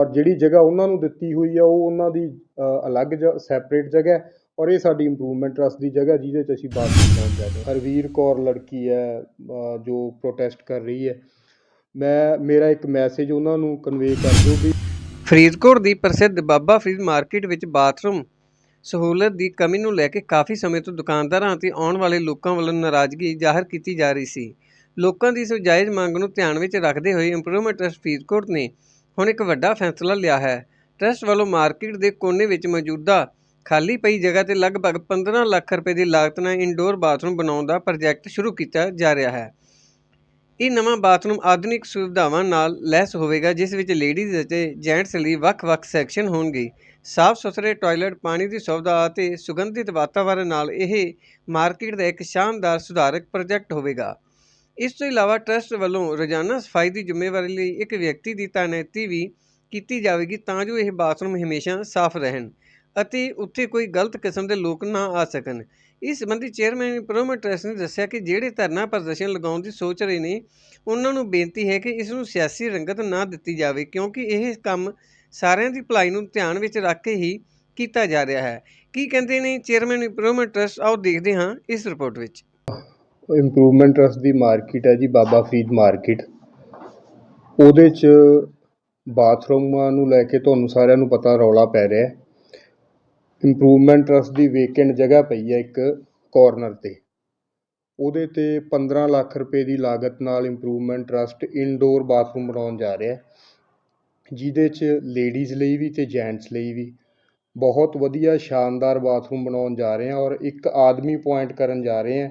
ਪਰ ਜਿਹੜੀ ਜਗ੍ਹਾ ਉਹਨਾਂ ਨੂੰ ਦਿੱਤੀ ਹੋਈ ਆ, ਉਹ ਉਹਨਾਂ ਦੀ ਅਲੱਗ ਸੈਪਰੇਟ ਜਗ੍ਹਾ ਔਰ ਇਹ ਸਾਡੀ ਇੰਪਰੂਵਮੈਂਟ ਟਰਸਟ ਦੀ ਜਗ੍ਹਾ ਜਿਹਦੇ 'ਚ ਅਸੀਂ ਬਾਥਰੂਮ ਬਣਾਉਣ ਜਾ ਰਹੇ ਹਰਵੀਰ ਕੌਰ ਲੜਕੀ ਹੈ ਜੋ ਪ੍ਰੋਟੈਸਟ ਕਰ ਰਹੀ ਹੈ। ਮੈਂ, ਮੇਰਾ ਇੱਕ ਮੈਸੇਜ ਉਹਨਾਂ ਨੂੰ ਕਨਵੇ ਕਰ ਦਿਓ ਵੀ ਫਰੀਦਕੋਟ ਦੀ ਪ੍ਰਸਿੱਧ ਬਾਬਾ ਫਰੀਦ ਮਾਰਕੀਟ ਵਿੱਚ ਬਾਥਰੂਮ ਸਹੂਲਤ ਦੀ ਕਮੀ ਨੂੰ ਲੈ ਕੇ ਕਾਫੀ ਸਮੇਂ ਤੋਂ ਦੁਕਾਨਦਾਰਾਂ ਅਤੇ ਆਉਣ ਵਾਲੇ ਲੋਕਾਂ ਵੱਲੋਂ ਨਾਰਾਜ਼ਗੀ ਜ਼ਾਹਰ ਕੀਤੀ ਜਾ ਰਹੀ ਸੀ। ਲੋਕਾਂ ਦੀ ਇਸ ਜਾਇਜ਼ ਮੰਗ ਨੂੰ ਧਿਆਨ ਵਿੱਚ ਰੱਖਦੇ ਹੋਏ ਇੰਪਰੂਵਮੈਂਟ ਟਰਸਟ ਫਰੀਦਕੋਟ ਨੇ ਹੁਣ ਇੱਕ ਵੱਡਾ ਫੈਸਲਾ ਲਿਆ ਹੈ। ਟਰਸਟ ਵੱਲੋਂ ਮਾਰਕੀਟ ਦੇ ਕੋਨੇ ਵਿੱਚ ਮੌਜੂਦਾ ਖਾਲੀ ਪਈ ਜਗ੍ਹਾ ਤੇ ਲਗਭਗ 15 ਲੱਖ ਰੁਪਏ ਦੀ ਲਾਗਤ ਨਾਲ ਇਨਡੋਰ ਬਾਥਰੂਮ ਬਣਾਉਣ ਦਾ ਪ੍ਰੋਜੈਕਟ ਸ਼ੁਰੂ ਕੀਤਾ ਜਾ ਰਿਹਾ ਹੈ। ਇਹ ਨਵਾਂ ਬਾਥਰੂਮ ਆਧੁਨਿਕ ਸੁਵਿਧਾਵਾਂ ਨਾਲ ਲੈਸ ਹੋਵੇਗਾ, ਜਿਸ ਵਿੱਚ ਲੇਡੀਜ਼ ਅਤੇ ਜੈਂਟਸ ਲਈ ਵੱਖ-ਵੱਖ ਸੈਕਸ਼ਨ ਹੋਣਗੇ। ਸਾਫ਼ ਸੁਥਰੇ ਟਾਇਲਟ ਪਾਣੀ ਦੀ ਸੁਵਿਧਾ ਅਤੇ ਸੁਗੰਧਿਤ ਵਾਤਾਵਰਣ ਨਾਲ ਇਹ ਮਾਰਕੀਟ ਦਾ ਇੱਕ ਸ਼ਾਨਦਾਰ ਸੁਧਾਰਕ ਪ੍ਰੋਜੈਕਟ ਹੋਵੇਗਾ। ਇਸ ਤੋਂ ਇਲਾਵਾ ਟਰੱਸਟ ਵੱਲੋਂ ਰੋਜ਼ਾਨਾ ਸਫ਼ਾਈ ਦੀ ਜ਼ਿੰਮੇਵਾਰੀ ਲਈ ਇੱਕ ਵਿਅਕਤੀ ਦੀ ਤਾਇਨਾਤੀ ਵੀ ਕੀਤੀ ਜਾਵੇਗੀ ਤਾਂ ਜੋ ਇਹ ਬਾਥਰੂਮ ਹਮੇਸ਼ਾ ਸਾਫ਼ ਰਹਿਣ ਅਤੇ ਉੱਥੇ ਕੋਈ ਗਲਤ ਕਿਸਮ ਦੇ ਲੋਕ ਨਾ ਆ ਸਕਣ। ਇਸ ਸੰਬੰਧੀ ਚੇਅਰਮੈਨ ਇੰਪਰੂਵਮੈਂਟ ਟਰੱਸਟ ਨੇ ਦੱਸਿਆ ਕਿ ਜਿਹੜੇ ਧਰਨਾ ਪ੍ਰਦਰਸ਼ਨ ਲਗਾਉਣ ਦੀ ਸੋਚ ਰਹੇ ਨੇ, ਉਹਨਾਂ ਨੂੰ ਬੇਨਤੀ ਹੈ ਕਿ ਇਸ ਨੂੰ ਸਿਆਸੀ ਰੰਗਤ ਨਾ ਦਿੱਤੀ ਜਾਵੇ, ਕਿਉਂਕਿ ਇਹ ਕੰਮ ਸਾਰਿਆਂ ਦੀ ਭਲਾਈ ਨੂੰ ਧਿਆਨ ਵਿੱਚ ਰੱਖ ਕੇ ਹੀ ਕੀਤਾ ਜਾ ਰਿਹਾ ਹੈ। ਕੀ ਕਹਿੰਦੇ ਨੇ ਚੇਅਰਮੈਨ ਇੰਪਰੂਵਮੈਂਟ ਟਰੱਸਟ? ਆਓ ਦੇਖਦੇ ਹਾਂ ਇਸ ਰਿਪੋਰਟ ਵਿੱਚ। ਇੰਪਰੂਵਮੈਂਟ ਟਰਸਟ ਦੀ ਮਾਰਕੀਟ ਹੈ ਜੀ, ਬਾਬਾ ਫਰੀਦ ਮਾਰਕੀਟ ਉਹਦੇ 'ਚ ਬਾਥਰੂਮਾਂ ਨੂੰ ਲੈ ਕੇ ਤੁਹਾਨੂੰ ਸਾਰਿਆਂ ਨੂੰ ਪਤਾ ਰੌਲਾ ਪੈ ਰਿਹਾ ਹੈ। ਇੰਪਰੂਵਮੈਂਟ ਟਰਸਟ ਦੀ ਵੇਕੈਂਟ ਜਗ੍ਹਾ ਪਈ ਹੈ ਇੱਕ ਕਾਰਨਰ ਤੇ। ਉਹਦੇ ਤੇ 15 ਲੱਖ ਰੁਪਏ ਦੀ ਲਾਗਤ ਨਾਲ ਇੰਪਰੂਵਮੈਂਟ ਟਰਸਟ ਇਨਡੋਰ ਬਾਥਰੂਮ ਬਣਾਉਣ ਜਾ ਰਿਹਾ ਹੈ। ਜਿਹਦੇ 'ਚ ਲੇਡੀਜ਼ ਲਈ ਵੀ ਤੇ ਜੈਂਟਸ ਲਈ ਵੀ ਬਹੁਤ ਵਧੀਆ ਸ਼ਾਨਦਾਰ ਬਾਥਰੂਮ ਬਣਾਉਣ ਜਾ ਰਹੇ ਹਾਂ ਔਰ ਇੱਕ ਆਦਮੀ ਪੁਆਇੰਟ ਕਰਨ ਜਾ ਰਹੇ ਹਾਂ।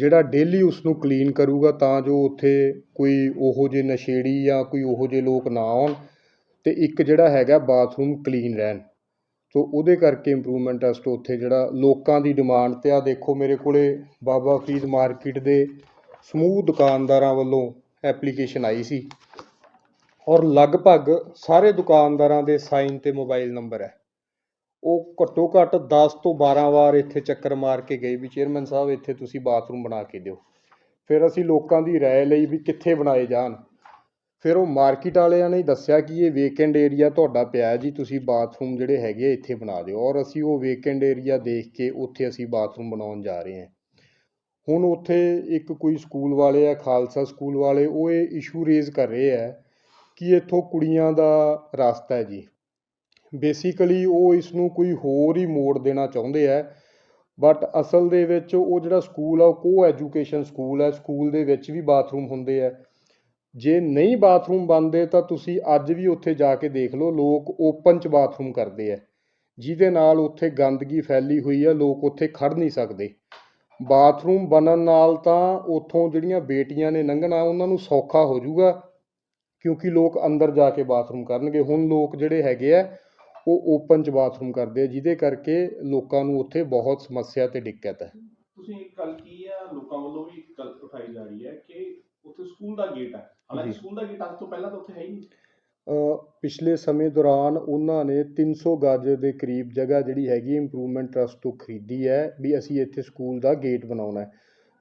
ਜਿਹੜਾ ਡੇਲੀ ਉਸਨੂੰ ਕਲੀਨ ਕਰੇਗਾ ਤਾਂ ਜੋ ਉੱਥੇ ਕੋਈ ਉਹੋ ਜਿਹੇ ਨਸ਼ੇੜੀ ਜਾਂ ਕੋਈ ਉਹੋ ਜਿਹੇ ਲੋਕ ਨਾ ਆਉਣ ਅਤੇ ਇੱਕ ਜਿਹੜਾ ਹੈਗਾ ਬਾਥਰੂਮ ਕਲੀਨ ਰਹਿਣ। ਸੋ ਉਹਦੇ ਕਰਕੇ ਇੰਪਰੂਵਮੈਂਟ ਟਰਸਟ ਉੱਥੇ ਜਿਹੜਾ ਲੋਕਾਂ ਦੀ ਡਿਮਾਂਡ ਤੇ ਆ ਦੇਖੋ ਮੇਰੇ ਕੋਲ ਬਾਬਾ ਫਰੀਦ ਮਾਰਕੀਟ ਦੇ ਸਮੂਹ ਦੁਕਾਨਦਾਰਾਂ ਵੱਲੋਂ ਐਪਲੀਕੇਸ਼ਨ ਆਈ ਸੀ ਔਰ ਲਗਭਗ ਸਾਰੇ ਦੁਕਾਨਦਾਰਾਂ ਦੇ ਸਾਈਨ ਤੇ ਮੋਬਾਈਲ ਨੰਬਰ ਹੈ। ਉਹ ਘੱਟੋ ਘੱਟ 10 ਤੋਂ 12 ਵਾਰ ਇੱਥੇ ਚੱਕਰ ਮਾਰ ਕੇ ਗਏ ਵੀ ਚੇਅਰਮੈਨ ਸਾਹਿਬ, ਇੱਥੇ ਤੁਸੀਂ ਬਾਥਰੂਮ ਬਣਾ ਕੇ ਦਿਓ। ਫਿਰ ਅਸੀਂ ਲੋਕਾਂ ਦੀ ਰਾਏ ਲਈ ਵੀ ਕਿੱਥੇ ਬਣਾਏ ਜਾਣ। ਫਿਰ ਉਹ ਮਾਰਕੀਟ ਵਾਲਿਆਂ ਨੇ ਦੱਸਿਆ ਕਿ ਇਹ ਵੇਕੈਂਡ ਏਰੀਆ ਤੁਹਾਡਾ ਪਿਆ ਜੀ, ਤੁਸੀਂ ਬਾਥਰੂਮ ਜਿਹੜੇ ਹੈਗੇ ਆ ਇੱਥੇ ਬਣਾ ਦਿਓ। ਔਰ ਅਸੀਂ ਉਹ ਵੇਕੈਂਡ ਏਰੀਆ ਦੇਖ ਕੇ ਉੱਥੇ ਅਸੀਂ ਬਾਥਰੂਮ ਬਣਾਉਣ ਜਾ ਰਹੇ ਹਾਂ। ਹੁਣ ਉੱਥੇ ਇੱਕ ਕੋਈ ਸਕੂਲ ਵਾਲੇ ਆ, ਖਾਲਸਾ ਸਕੂਲ ਵਾਲੇ, ਉਹ ਇਹ ਇਸ਼ੂ ਰੇਜ਼ ਕਰ ਰਹੇ ਆ ਕਿ ਇੱਥੋਂ ਕੁੜੀਆਂ ਦਾ ਰਸਤਾ ਹੈ ਜੀ। ਬੇਸਿਕਲੀ ਉਹ ਇਸ ਨੂੰ ਕੋਈ ਹੋਰ ਹੀ ਮੋੜ ਦੇਣਾ ਚਾਹੁੰਦੇ ਹੈ ਬਟ ਅਸਲ ਦੇ ਵਿੱਚ ਉਹ ਜਿਹੜਾ ਸਕੂਲ ਆ, ਉਹ ਕੋ ਐਜੂਕੇਸ਼ਨ ਸਕੂਲ ਹੈ ਸਕੂਲ ਦੇ ਵਿੱਚ ਵੀ ਬਾਥਰੂਮ ਹੁੰਦੇ ਆ। ਜੇ ਨਹੀਂ ਬਾਥਰੂਮ ਬਣਦੇ ਤਾਂ ਤੁਸੀਂ ਅੱਜ ਵੀ ਉੱਥੇ ਜਾ ਕੇ ਦੇਖ ਲਓ, ਲੋਕ ਓਪਨ 'ਚ ਬਾਥਰੂਮ ਕਰਦੇ ਆ। ਜਿਹਦੇ ਨਾਲ ਉੱਥੇ ਗੰਦਗੀ ਫੈਲੀ ਹੋਈ ਆ, ਲੋਕ ਉੱਥੇ ਖੜ ਨਹੀਂ ਸਕਦੇ। ਬਾਥਰੂਮ ਬਣਨ ਨਾਲ ਤਾਂ ਉੱਥੋਂ ਜਿਹੜੀਆਂ ਬੇਟੀਆਂ ਨੇ ਲੰਘਣਾ, ਉਹਨਾਂ ਨੂੰ ਸੌਖਾ ਹੋ ਜਾਊਗਾ, ਕਿਉਂਕਿ ਲੋਕ ਅੰਦਰ ਜਾ ਕੇ ਬਾਥਰੂਮ ਕਰਨਗੇ। ਹੁਣ ਲੋਕ ਜਿਹੜੇ ਹੈਗੇ ਆ ਉਹ ਓਪਨ 'ਚ ਬਾਥਰੂਮ ਕਰਦੇ ਆ ਜਿਹਦੇ ਕਰਕੇ ਲੋਕਾਂ ਨੂੰ ਉੱਥੇ ਬਹੁਤ ਸਮੱਸਿਆ ਤੇ ਦਿੱਕਤ ਹੈ। ਤੁਸੀਂ ਇੱਕ ਗੱਲ ਕੀ ਆ ਲੋਕਾਂ ਵੱਲੋਂ ਵੀ ਇੱਕ ਗੱਲ ਉਠਾਈ ਜਾ ਰਹੀ ਹੈ ਕਿ ਉੱਥੇ ਸਕੂਲ ਦਾ ਗੇਟ ਹੈ। ਹਾਲਾਂਕਿ ਜੀ। ਸਕੂਲ ਦਾ ਗੇਟ ਅੱਜ ਤੋਂ ਪਹਿਲਾਂ ਤਾਂ ਉੱਥੇ ਹੈ ਹੀ ਨਹੀਂ। ਅ, ਪਿਛਲੇ ਸਮੇਂ ਦੌਰਾਨ ਉਹਨਾਂ ਨੇ 300 ਗਜ ਦੇ ਕਰੀਬ ਜਗ੍ਹਾ ਜਿਹੜੀ ਹੈਗੀ ਇੰਪਰੂਵਮੈਂਟ ਟਰਸਟ ਤੋਂ ਖਰੀਦੀ ਹੈ ਵੀ ਅਸੀਂ ਇੱਥੇ ਸਕੂਲ ਦਾ ਗੇਟ ਬਣਾਉਣਾ ਹੈ।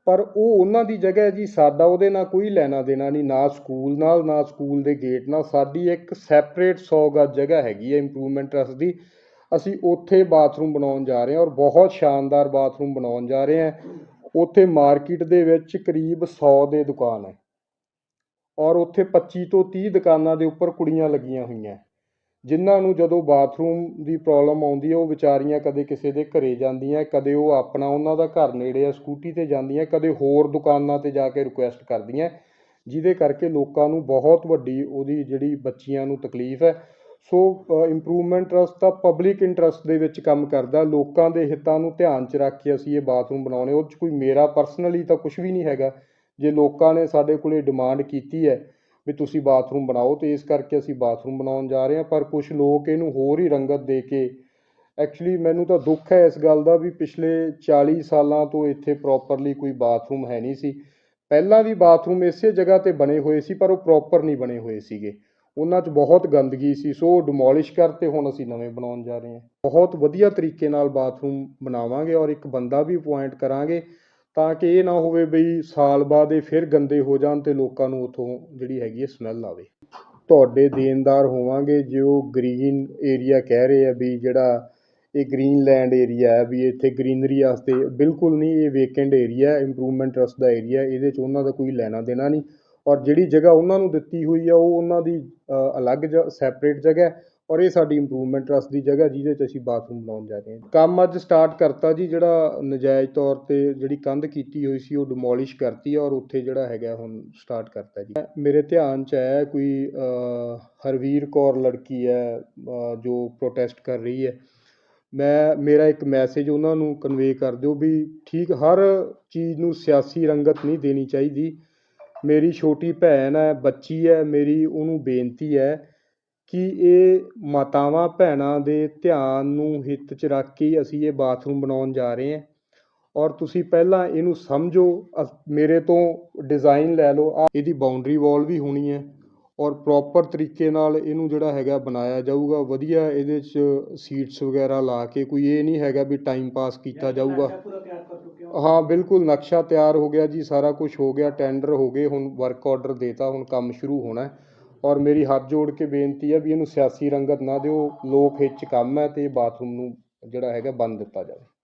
ਪਰ ਉਹ ਉਹਨਾਂ ਦੀ ਜਗ੍ਹਾ ਹੈ ਜੀ, ਸਾਡਾ ਉਹਦੇ ਨਾਲ ਕੋਈ ਲੈਣਾ ਦੇਣਾ ਨਹੀਂ, ਨਾ ਸਕੂਲ ਨਾਲ, ਨਾ ਸਕੂਲ ਦੇ ਗੇਟ ਨਾਲ। ਸਾਡੀ ਇੱਕ ਸੈਪਰੇਟ 100 ਗਜ ਜਗ੍ਹਾ ਹੈਗੀ ਹੈ ਇੰਪਰੂਵਮੈਂਟ ਟਰਸਟ ਦੀ। ਅਸੀਂ ਉੱਥੇ ਬਾਥਰੂਮ ਬਣਾਉਣ ਜਾ ਰਹੇ ਹਾਂ ਔਰ ਬਹੁਤ ਸ਼ਾਨਦਾਰ ਬਾਥਰੂਮ ਬਣਾਉਣ ਜਾ ਰਹੇ ਹਾਂ। ਉੱਥੇ ਮਾਰਕੀਟ ਦੇ ਵਿੱਚ ਕਰੀਬ 100 ਦੇ ਦੁਕਾਨ ਹੈ। ਔਰ ਉੱਥੇ 25 ਤੋਂ 30 ਦੁਕਾਨਾਂ ਦੇ ਉੱਪਰ ਕੁੜੀਆਂ ਲੱਗੀਆਂ ਹੋਈਆਂ। ਜਿਨ੍ਹਾਂ ਨੂੰ ਜਦੋਂ ਬਾਥਰੂਮ ਦੀ ਪ੍ਰੋਬਲਮ ਆਉਂਦੀ ਹੈ, ਉਹ ਵਿਚਾਰੀਆਂ ਕਦੇ ਕਿਸੇ ਦੇ ਘਰੇ ਜਾਂਦੀਆਂ, ਕਦੇ ਉਹ ਆਪਣਾ ਉਹਨਾਂ ਦਾ ਘਰ ਨੇੜੇ ਆ, ਸਕੂਟੀ ਤੇ ਜਾਂਦੀਆਂ, ਕਦੇ ਹੋਰ ਦੁਕਾਨਾਂ ਤੇ ਜਾ ਕੇ ਰਿਕੁਐਸਟ ਕਰਦੀਆਂ। ਜਿਹਦੇ ਕਰਕੇ ਲੋਕਾਂ ਨੂੰ ਬਹੁਤ ਵੱਡੀ ਉਹਦੀ ਜਿਹੜੀ ਬੱਚੀਆਂ ਨੂੰ ਤਕਲੀਫ ਹੈ। ਸੋ ਇੰਪਰੂਵਮੈਂਟ ਟਰਸਟ ਤਾਂ ਪਬਲਿਕ ਇੰਟਰਸਟ ਦੇ ਵਿੱਚ ਕੰਮ ਕਰਦਾ। ਲੋਕਾਂ ਦੇ ਹਿੱਤਾਂ ਨੂੰ ਧਿਆਨ 'ਚ ਰੱਖ ਕੇ ਅਸੀਂ ਇਹ ਬਾਥਰੂਮ ਬਣਾਉਣੇ। ਉਹ 'ਚ ਕੋਈ ਮੇਰਾ ਪਰਸਨਲੀ ਤਾਂ ਕੁਝ ਵੀ ਨਹੀਂ ਹੈਗਾ। ਜੇ ਲੋਕਾਂ ਨੇ ਸਾਡੇ ਕੋਲੇ ਡਿਮਾਂਡ ਕੀਤੀ ਹੈ ਵੀ ਤੁਸੀਂ ਬਾਥਰੂਮ ਬਣਾਓ ਤੇ ਇਸ ਕਰਕੇ ਅਸੀਂ ਬਾਥਰੂਮ ਬਣਾਉਣ ਜਾ ਰਹੇ ਹਾਂ, ਪਰ ਕੁਝ ਲੋਕ ਇਹਨੂੰ ਹੋਰ ਹੀ ਰੰਗਤ ਦੇ ਕੇ ਐਕਚੁਅਲੀ ਮੈਨੂੰ ਤਾਂ ਦੁੱਖ ਹੈ ਇਸ ਗੱਲ ਦਾ ਵੀ ਪਿਛਲੇ 40 ਸਾਲਾਂ ਤੋਂ ਇੱਥੇ ਪ੍ਰੋਪਰਲੀ ਕੋਈ ਬਾਥਰੂਮ ਹੈ ਨਹੀਂ ਸੀ। ਪਹਿਲਾਂ ਵੀ ਬਾਥਰੂਮ ਇਸੇ ਜਗ੍ਹਾ ਤੇ ਬਣੇ ਹੋਏ ਸੀ, ਪਰ ਉਹ ਪ੍ਰੋਪਰ ਨਹੀਂ ਬਣੇ ਹੋਏ ਸੀਗੇ। ਉਹਨਾਂ 'ਚ ਬਹੁਤ ਗੰਦਗੀ ਸੀ, ਸੋ ਉਹ ਡਿਮੋਲਿਸ਼ ਕਰਤੇ, ਹੁਣ ਅਸੀਂ ਨਵੇਂ ਬਣਾਉਣ ਜਾ ਰਹੇ ਹਾਂ। ਬਹੁਤ ਵਧੀਆ ਤਰੀਕੇ ਨਾਲ ਬਾਥਰੂਮ ਬਣਾਵਾਂਗੇ ਔਰ ਇੱਕ ਬੰਦਾ ਵੀ ਅਪੁਆਇੰਟ ਕਰਾਂਗੇ। ਤਾਂ ਕਿ ਇਹ ਨਾ ਹੋਵੇ ਬਈ ਸਾਲ ਬਾਅਦ ਇਹ ਫਿਰ ਗੰਦੇ ਹੋ ਜਾਣ ਤੇ ਲੋਕਾਂ ਨੂੰ ਉਥੋਂ ਜਿਹੜੀ ਹੈਗੀ ਹੈ ਸਮੈਲ ਆਵੇ। ਤੁਹਾਡੇ ਦੇਣਦਾਰ ਹੋਵਾਂਗੇ, ਜੇ ਉਹ ਗ੍ਰੀਨ ਏਰੀਆ ਕਹਿ ਰਹੇ ਆ ਵੀ ਜਿਹੜਾ ਇਹ ਗ੍ਰੀਨਲੈਂਡ ਏਰੀਆ ਹੈ ਵੀ ਇੱਥੇ ਗ੍ਰੀਨਰੀ ਵਾਸਤੇ ਬਿਲਕੁਲ ਨਹੀਂ, ਇਹ ਵੇਕੈਂਟ ਏਰੀਆ ਇੰਪਰੂਵਮੈਂਟ ਟਰਸਟ ਦਾ ਏਰੀਆ ਇਹਦੇ 'ਚ ਉਹਨਾਂ ਦਾ ਕੋਈ ਲੈਣਾ ਦੇਣਾ ਨਹੀਂ। ਔਰ ਜਿਹੜੀ ਜਗ੍ਹਾ ਉਹਨਾਂ ਨੂੰ ਦਿੱਤੀ ਹੋਈ ਆ, ਉਹ ਉਹਨਾਂ ਦੀ ਅਲੱਗ ਜ ਸੈਪਰੇਟ ਜਗ੍ਹਾ ਔਰ ਇਹ ਸਾਡੀ ਇੰਪਰੂਵਮੈਂਟ ਟਰਸਟ ਦੀ ਜਗ੍ਹਾ ਜਿਹਦੇ 'ਚ ਅਸੀਂ ਬਾਥਰੂਮ ਬਣਾਉਣ ਜਾ ਰਹੇ ਹਾਂ। ਕੰਮ ਅੱਜ ਸਟਾਰਟ ਕਰਤਾ ਜੀ, ਜਿਹੜਾ ਨਜਾਇਜ਼ ਤੌਰ ਤੇ ਜਿਹੜੀ ਕੰਧ ਕੀਤੀ ਹੋਈ ਸੀ, ਉਹ ਡਿਮੋਲਿਸ਼ ਕਰਤੀ ਔਰ ਉੱਥੇ ਜਿਹੜਾ ਹੈਗਾ ਹੁਣ ਸਟਾਰਟ ਕਰਤਾ ਜੀ। ਮੇਰੇ ਧਿਆਨ 'ਚ ਆਇਆ ਕੋਈ ਹਰਵੀਰ ਕੌਰ ਲੜਕੀ ਹੈ ਜੋ ਪ੍ਰੋਟੈਸਟ ਕਰ ਰਹੀ ਹੈ। ਮੈਂ, ਮੇਰਾ ਇੱਕ ਮੈਸੇਜ ਉਹਨਾਂ ਨੂੰ ਕਨਵੇ ਕਰ ਦਿਓ ਵੀ ਠੀਕ ਹਰ ਚੀਜ਼ ਨੂੰ ਸਿਆਸੀ ਰੰਗਤ ਨਹੀਂ ਦੇਣੀ ਚਾਹੀਦੀ। ਮੇਰੀ ਛੋਟੀ ਭੈਣ ਹੈ, ਬੱਚੀ ਹੈ, ਮੇਰੀ, ਉਹਨੂੰ ਬੇਨਤੀ ਹੈ ਕਿ ਇਹ ਮਾਤਾਵਾਂ ਭੈਣਾਂ ਦੇ ਧਿਆਨ ਨੂੰ ਹਿੱਤ 'ਚ ਰੱਖ ਕੇ ਅਸੀਂ ਇਹ ਬਾਥਰੂਮ ਬਣਾਉਣ ਜਾ ਰਹੇ ਹਾਂ। ਔਰ ਤੁਸੀਂ ਪਹਿਲਾਂ ਇਹਨੂੰ ਸਮਝੋ ਮੇਰੇ ਤੋਂ ਡਿਜ਼ਾਈਨ ਲੈ ਲਓ। ਆ ਇਹਦੀ ਬਾਉਂਡਰੀ ਵਾਲ ਵੀ ਹੋਣੀ ਹੈ ਔਰ ਪ੍ਰੋਪਰ ਤਰੀਕੇ ਨਾਲ ਇਹਨੂੰ ਜਿਹੜਾ ਹੈਗਾ ਬਣਾਇਆ ਜਾਊਗਾ। ਵਧੀਆ ਇਹਦੇ 'ਚ ਸੀਟਸ ਵਗੈਰਾ ਲਾ ਕੇ ਕੋਈ ਇਹ ਨਹੀਂ ਹੈਗਾ ਵੀ ਟਾਈਮ ਪਾਸ ਕੀਤਾ ਜਾਊਗਾ। ਹਾਂ। ਬਿਲਕੁਲ ਨਕਸ਼ਾ ਤਿਆਰ ਹੋ ਗਿਆ ਜੀ ਸਾਰਾ ਕੁਝ ਹੋ ਗਿਆ ਟੈਂਡਰ ਹੋ ਗਏ ਹੁਣ ਵਰਕ ਆਰਡਰ ਦੇਤਾ ਹੁਣ ਕੰਮ ਸ਼ੁਰੂ ਹੋਣਾ ਹੈ। ਔਰ ਮੇਰੀ ਹੱਥ ਜੋੜ ਕੇ ਬੇਨਤੀ ਹੈ ਵੀ ਇਹਨੂੰ ਸਿਆਸੀ ਰੰਗਤ ਨਾ ਦਿਓ, ਲੋਕ ਹਿੱਤ ਕੰਮ ਹੈ ਅਤੇ ਇਹ ਬਾਥਰੂਮ ਨੂੰ ਜਿਹੜਾ ਹੈਗਾ ਬੰਦ ਦਿੱਤਾ ਜਾਵੇ।